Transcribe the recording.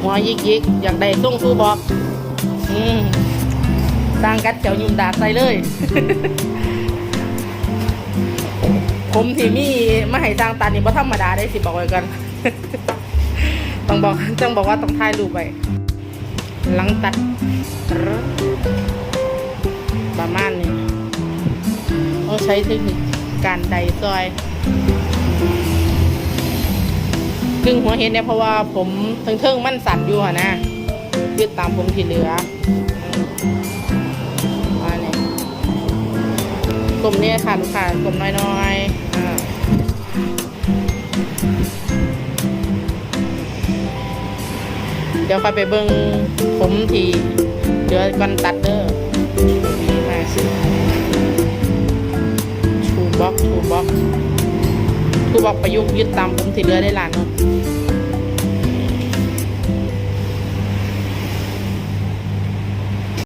หัวยิกยิกๆอยากได้ส่งสู้บอกอืมสร้างกัดเจ้ายุ่มดากใส่เลย ผมที่มีมาให้สร้างตันนี่บ่ธรรมดาได้สิบอกไว้กันต้องบอกต้องบอกว่าต้องถ่ายรูปไว้หลังตัดประมาณนี้ต้องใช้เทคนิคการใดซอย กึ่งหัวเห็นเนี่ยเพราะว่าผมเทิงๆมันสั่นอยู่นะยืดตามผมที่เหลืออันนี้กลมเนี่ยค่ะลูกค้ากลมน้อยๆอ่าเดี๋ยวค่อยไปเบิ่งผมที่เหลือก่อนตัดเด้อมาชูบ็อกชูบ็อก กูบอกประยุกต์ยึดตามผมที่เรือได้หลานเนาะ